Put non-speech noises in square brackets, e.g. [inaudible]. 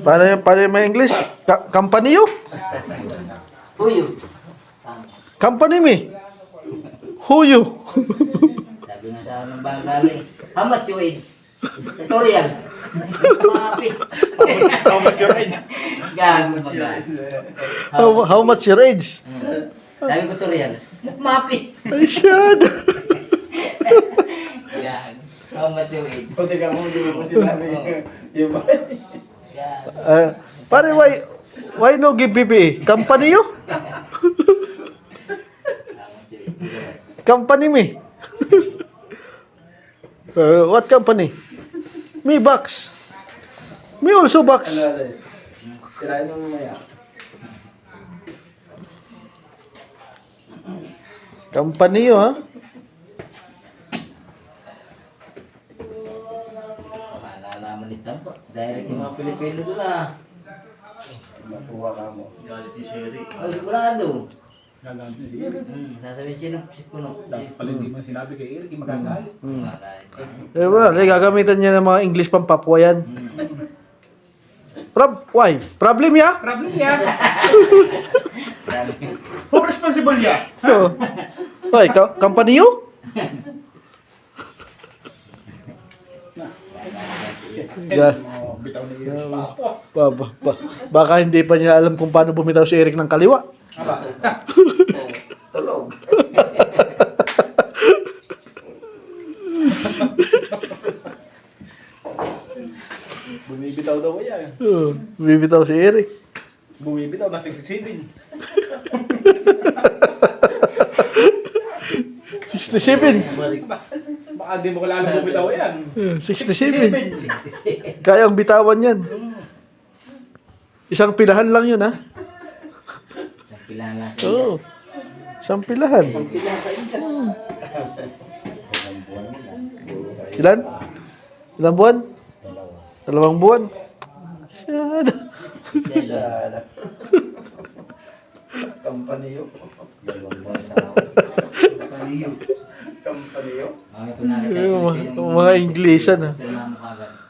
Paano yung may English? Ka- company you? Who you? Company me? Who you? sabi nga sa anong bangalo eh. How much you age? Tutorial. Mapi. How much your age? Gago mag how, how much your age? Hmm. Sabi ko tutorial. Mapi. Ay, shit. Gago. How much you age? O, teka mo, hindi mo sinabi. Yung ba? Uh, pare, why, why no give PPE? Company age? [laughs] Company me? Uh, [laughs] what company? Me box. Me also box. Ano. Company you, ha? Malalaman Tampo. Direct yung mga Pilipino doon ah. Matuwa ka mo. Galit si Sherry. Ay, sigurado. Gaganti si Eric. Hmm, sasabihin sino si Puno. Dapat pala hindi man sinabi kay Eric, yung magagalit. Hmm. Magalit. Eh, well, eh, gagamitan niya ng mga English pang Papua yan. Hmm. Prob why? Problem ya? Problem. Sabi, [laughs] Who responsible niya? Oh. Why? Ka- company you? [laughs] Yeah. Oh, bitaw ni Eric. Papo. Ba, ba, ba, baka hindi pa niya alam kung paano bumitaw si Eric ng kaliwa. Aba. Tulog. Bumibitaw daw yan. Oh, bumitaw si Eric. Bumibitaw na 67. 67. Baka di mo kalala bumibitaw yan. Eh, 67. Kayang bitawan yan. Isang pilahan lang yun, ha? Sa pilala sa Oo. Isang pilahan. Ilan? Ilang buwan? Dalawang buwan. Shit. Selo. Company yun. Company Kampanyo? Ah, ito na. Mga Inglesan ah. Ito na